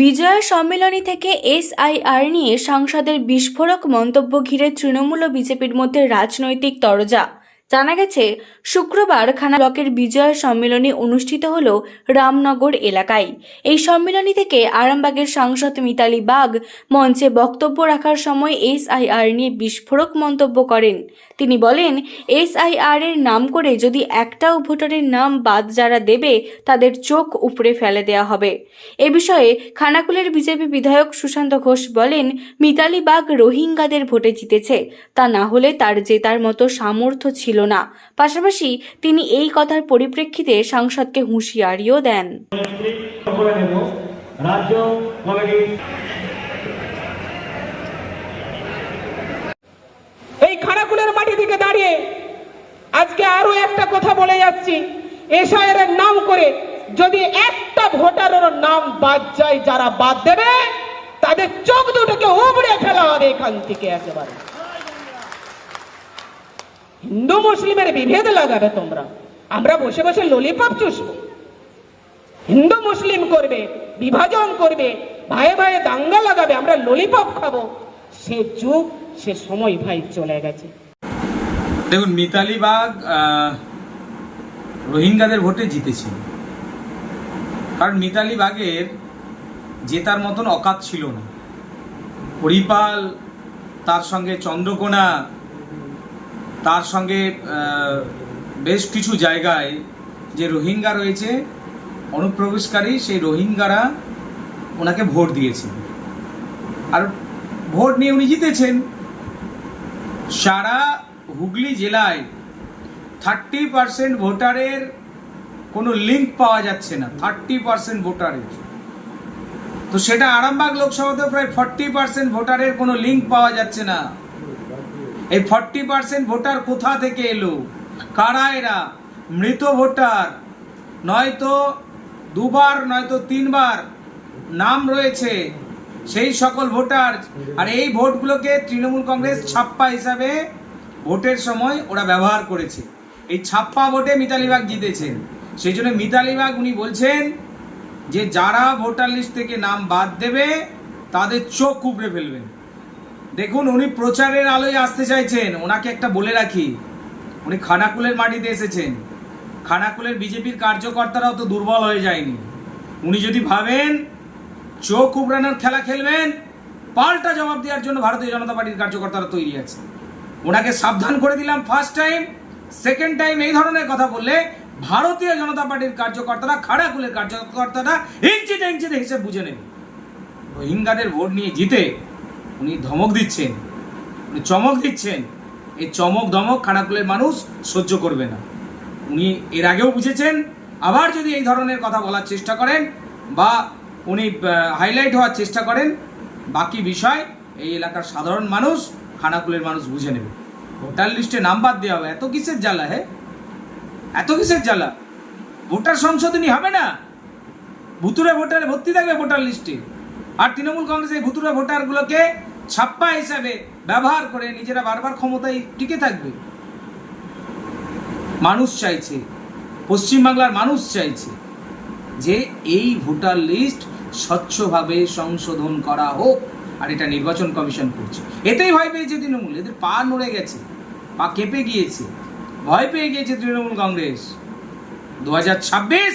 বিজয়া সম্মেলনী থেকে এসআইআর নিয়ে সাংসদের বিস্ফোরক মন্তব্য ঘিরে তৃণমূল ও বিজেপির মধ্যে রাজনৈতিক তরজা। জানা গেছে, শুক্রবার খানা ব্লকের বিজয়া সম্মেলনী অনুষ্ঠিত হল রামনগর এলাকায়। এই সম্মেলনী থেকে আরামবাগের সাংসদ মিতালি বাগ মঞ্চে বক্তব্য রাখার সময় এসআইআর নিয়ে বিস্ফোরক মন্তব্য করেন। তিনি বলেন, এসআইআর এর নাম করে যদি একটাও ভোটারের নাম বাদ যারা দেবে, তাদের চোখ উপড়ে ফেলে দেওয়া হবে। এ বিষয়ে খানাকুলের বিজেপি বিধায়ক সুশান্ত ঘোষ বলেন, মিতালি বাগ রোহিঙ্গাদের ভোটে জিতেছে। তা না হলে তার জেতার মতো সামর্থ্য ছিল না। পাশাপাশি তিনি এই কথার পরিপ্রেক্ষিতে সাংসদকে হুঁশিয়ারিও দেন। এই খানাকুলের মাটি থেকে দাঁড়িয়ে আজকে আরও একটা কথা বলে যাচ্ছি। এসআইয়ের নাম করে যদি একটা ভোটারের নাম বাদ যায়, যারা বাদ দেবে, তাদের চোখ দুটোকে উবড়ে ফেলা হবে এখান থেকে একেবারে। হিন্দু মুসলিমের বিভেদ লাগাবে তোমরা। আমরা বসে বসে ললিপপ চুষবো। হিন্দু মুসলিম করবে, বিভাজন করবে ভাই ভাই দাঙ্গা লাগাবে, আমরা ললিপপ খাব। সে যুগ, সে সময় ভাই চলে গেছে। দেখুন, মিতালি বাগ রোহিঙ্গাদের ভোটে জিতেছেন কারণ মিতালি বাগের জেতার মতন অকাত ছিল না। হরিপাল, তার সঙ্গে চন্দ্রকোনা তার সঙ্গে বেশ কিছু জায়গায় যে রোহিঙ্গা রয়েছে, অনুপ্রবেশকারী, সেই রোহিঙ্গারা ওনাকে ভোট দিয়েছে আর ভোট নিয়ে উনি জিতেছেন। সারা হুগলি জেলায় থার্টি পার্সেন্ট ভোটারের কোনো লিঙ্ক পাওয়া যাচ্ছে না, থার্টি পার্সেন্ট ভোটারের। তো সেটা আরামবাগ লোকসভাতে প্রায় ফর্টি পার্সেন্ট ভোটারের কোনো লিঙ্ক পাওয়া যাচ্ছে না। এই ফর্টি পার্সেন্ট ভোটার কোথা থেকে এলো? কারা এরা? মৃত ভোটার। নয়তো দুবার, নয়তো তিনবার নাম রয়েছে সেই সকল ভোটার। আর এই ভোটগুলোকে তৃণমূল কংগ্রেস ছাপ্পা হিসাবে ভোটের সময় ওরা ব্যবহার করেছে। এই ছাপ্পা ভোটে মিতালি বাগ জিতেছেন। সেই জন্য মিতালি বাগ উনি বলছেন যে যারা ভোটার লিস্ট থেকে নাম বাদ দেবে, তাদের চোখ উপড়ে ফেলবেন। দেখুন, উনি প্রচারের আলোয় আসতে চাইছেন। ওনাকে একটা বলে রাখি, উনি খানাকুলের মাটিতে এসেছেন। খানাকুলের বিজেপির কার্যকর্তারাও তো দুর্বল হয়ে যায়নি। উনি যদি ভাবেন চোখ উবড়ানোর খেলা খেলবেন, পাল্টা জবাব দেওয়ার জন্য ভারতীয় জনতা পার্টির কার্যকর্তারা তৈরি আছে। ওনাকে সাবধান করে দিলাম ফার্স্ট টাইম সেকেন্ড টাইম এই ধরনের কথা বললে ভারতীয় জনতা পার্টির কার্যকর্তারা খাড়াকুলের কার্যকর্তারা ইঞ্চিতে ইঞ্চিতে হিসেব বুঝে নেবে। রোহিঙ্গাদের ভোট নিয়ে জিতে উনি ধমক দিচ্ছেন। উনি চমক দিচ্ছেন। এই চমক ধমক খানাকুলের মানুষ সহ্য করবে না। উনি এর আগেও বুঝেছেন, আবার যদি এই ধরনের কথা বলার চেষ্টা করেন বা উনি হাইলাইট হওয়ার চেষ্টা করেন, বাকি বিষয় এই এলাকার সাধারণ মানুষ, খানাকুলের মানুষ বুঝে নেবে। ভোটার লিস্টে নাম বাদ দেওয়া হবে। এত কিসের জ্বালা, হে? এত কিসের জ্বালা? ভোটার সংশোধনী হবে না? ভুতুরে ভোটারে, ভর্তি থাকবে ভোটার লিস্টে। আর তৃণমূল কংগ্রেস এই ভুতুরে ভোটারগুলোকে ছাপ্পা হিসাবে ব্যবহার করে নিজেরা বারবার ক্ষমতায় টিকে থাকবে। মানুষ চাইছে, পশ্চিমবাংলার মানুষ চাইছে যে এই ভোটার লিস্ট স্বচ্ছভাবে সংশোধন করা হোক আর এটা নির্বাচন কমিশন করছে। এতেই ভয় পেয়েছে তৃণমূল, এদের পা নড়ে গেছে, পা কেঁপে গিয়েছে, ভয় পেয়ে গিয়েছে তৃণমূল কংগ্রেস। দু হাজার ছাব্বিশ